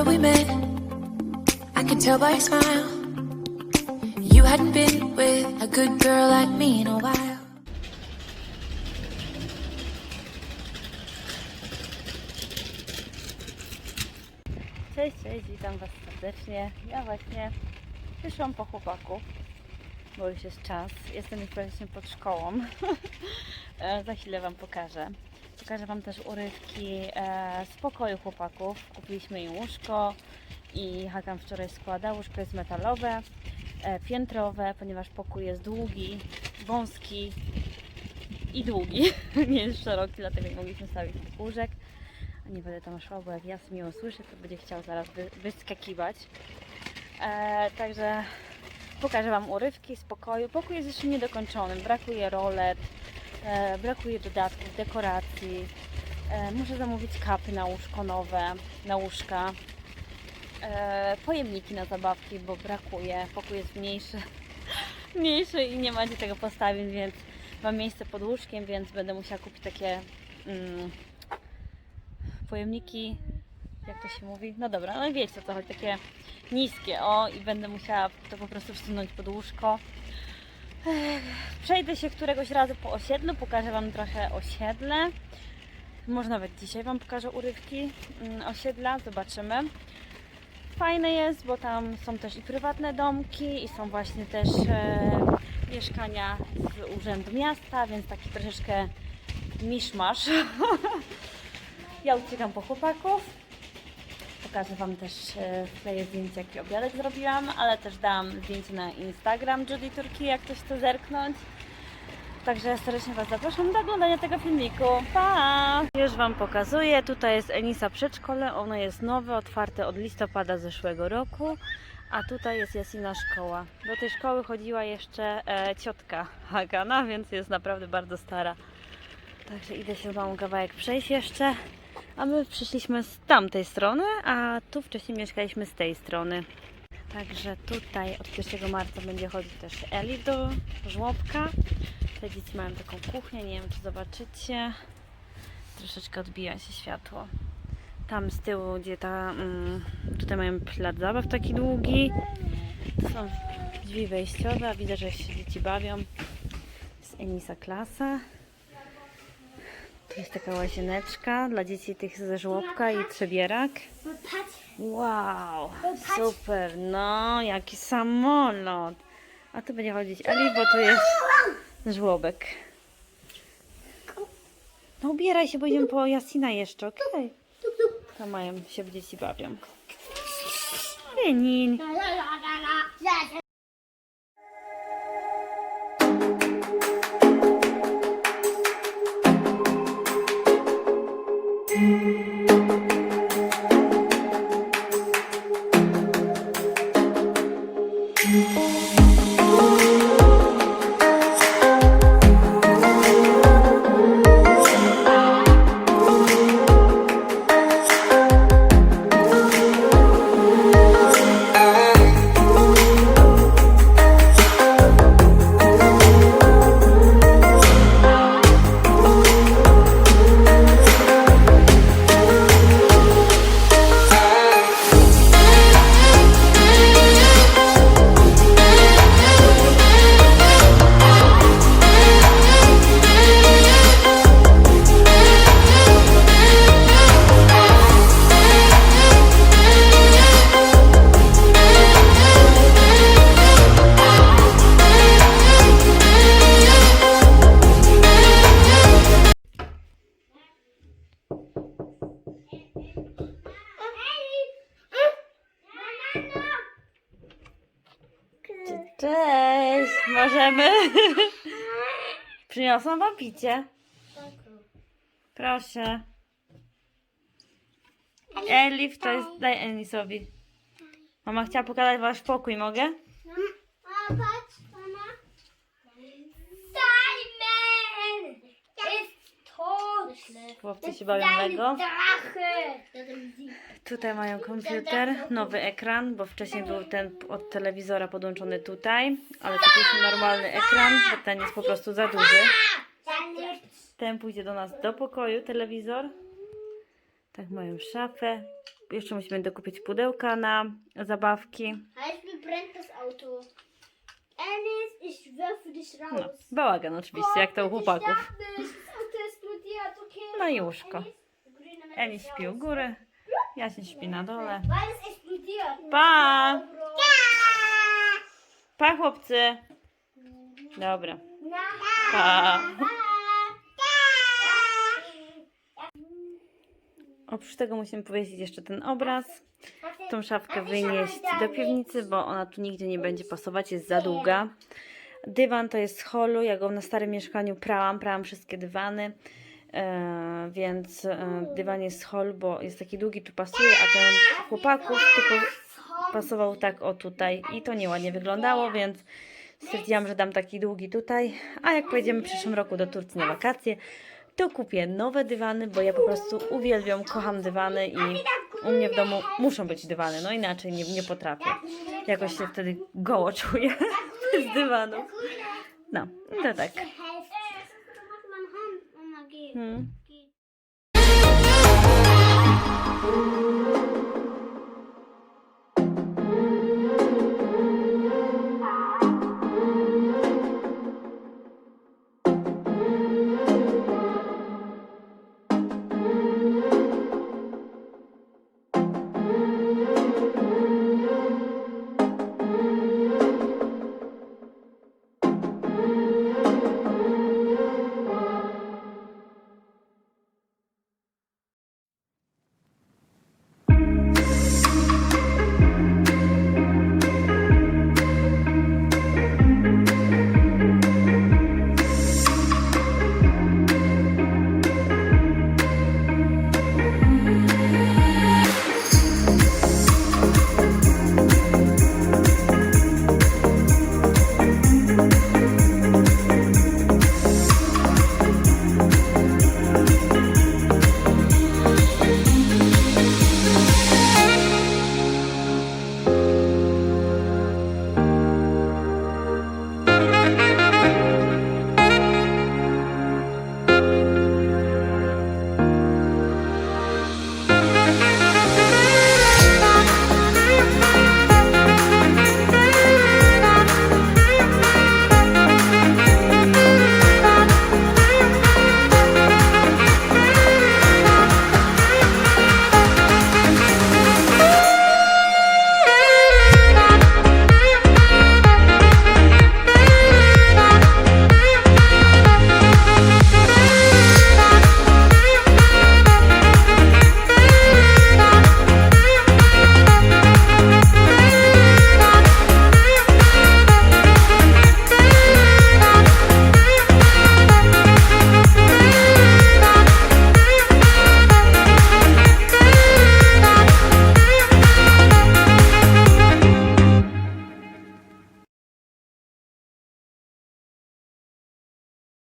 summer we met, I could tell by your smile. You hadn't been with a good girl like me in a while. Cześć, cześć, witam Was serdecznie. Ja właśnie wyszłam po chłopaku, bo już jest czas. Jestem już praktycznie pod szkołą. E, Za chwilę Wam pokażę. Pokażę Wam też urywki e, z pokoju chłopaków. Kupiliśmy im łóżko i Hakan wczoraj składa. Łóżko jest metalowe, e, piętrowe, ponieważ pokój jest długi, wąski i długi. Nie jest szeroki, dlatego nie mogliśmy stawić łóżek. Nie będę tam szła, bo jak Jasmin ją usłyszy, to będzie chciał zaraz wy, wyskakiwać. E, także pokażę Wam urywki z pokoju. Pokój jest jeszcze niedokończony. Brakuje rolet, brakuje dodatków, dekoracji. E, muszę zamówić kapy na łóżko nowe, na łóżka. E, pojemniki na zabawki, bo brakuje. Pokój jest mniejszy. mniejszy i nie ma gdzie tego postawić, więc mam miejsce pod łóżkiem, więc będę musiała kupić takie mm, pojemniki, jak to się mówi? No dobra, no wiecie o co chodzi, takie niskie, o i będę musiała to po prostu wsunąć pod łóżko. Przejdę się któregoś razu po osiedlu, pokażę Wam trochę osiedle. Może nawet dzisiaj Wam pokażę urywki mm, osiedla, zobaczymy. Fajne jest, bo tam są też i prywatne domki i są właśnie też e, mieszkania z urzędu miasta, więc taki troszeczkę miszmasz. Ja uciekam po chłopaków. Pokażę Wam też e, wkleję zdjęcie, jaki obiadek zrobiłam, ale też dam zdjęcie na Instagram Judy Turki, jak ktoś chce zerknąć. Także serdecznie Was zapraszam do oglądania tego filmiku. Pa! Już Wam pokazuję. Tutaj jest Enisa Przedszkole. Ono jest nowe, otwarte od listopada zeszłego roku. A tutaj jest Jasina szkoła. Do tej szkoły chodziła jeszcze e, ciotka Hagana, więc jest naprawdę bardzo stara. Także idę się z kawałek przejść jeszcze. A my przyszliśmy z tamtej strony, a tu wcześniej mieszkaliśmy z tej strony. Także tutaj od 1 marca będzie chodzić też Eli do żłobka. Te dzieci mają taką kuchnię, nie wiem czy zobaczycie. Troszeczkę odbija się światło. Tam z tyłu, gdzie ta. Mm, tutaj mają plac zabaw taki długi. To są drzwi wejściowe, widzę, że się dzieci bawią. Z Enisa klasa. Tu jest taka łazieneczka dla dzieci tych ze żłobka i przebierak. Wow, super, no jaki samolot. A tu będzie chodzić Ali, bo to jest żłobek. No ubieraj się, bo idziemy po Jasina jeszcze, okej? Tam mają się dzieci bawią. Enin. Możemy? Przyniosłam wam picie. Proszę. Elif, to jest... Daj Enisowi. Mama chciała pokazać wasz pokój, mogę? A patrz, mama. Simon! Jest to! Chłopcy się bawią Lego. Tutaj mają komputer, nowy ekran, bo wcześniej był ten od telewizora podłączony tutaj, ale kupiliśmy normalny ekran, bo ten jest po prostu za duży. Ten pójdzie do nas do pokoju, telewizor. Tak mają szafę, jeszcze musimy dokupić pudełka na zabawki. No, bałagan oczywiście, jak to u chłopaków. No i łóżko. Ist śpi u góry, Jasin śpi na dole. Pa! Pa chłopcy! Dobra. Pa! Oprócz tego musimy powiesić jeszcze ten obraz. Tą szafkę wynieść do piwnicy, bo ona tu nigdzie nie będzie pasować, jest za długa. Dywan to jest z holu, ja go na starym mieszkaniu prałam, prałam wszystkie dywany, więc e, dywan jest z holu, bo jest taki długi, tu pasuje, a ten chłopaków tylko pasował tak o tutaj i to nieładnie wyglądało, więc stwierdziłam, że dam taki długi tutaj, a jak pojedziemy w przyszłym roku do Turcji na wakacje, to kupię nowe dywany, bo ja po prostu uwielbiam, kocham dywany i u mnie w domu muszą być dywany, no inaczej nie, nie potrafię. Jakoś się wtedy goło czuję z dywanu. No, to tak. Hmm.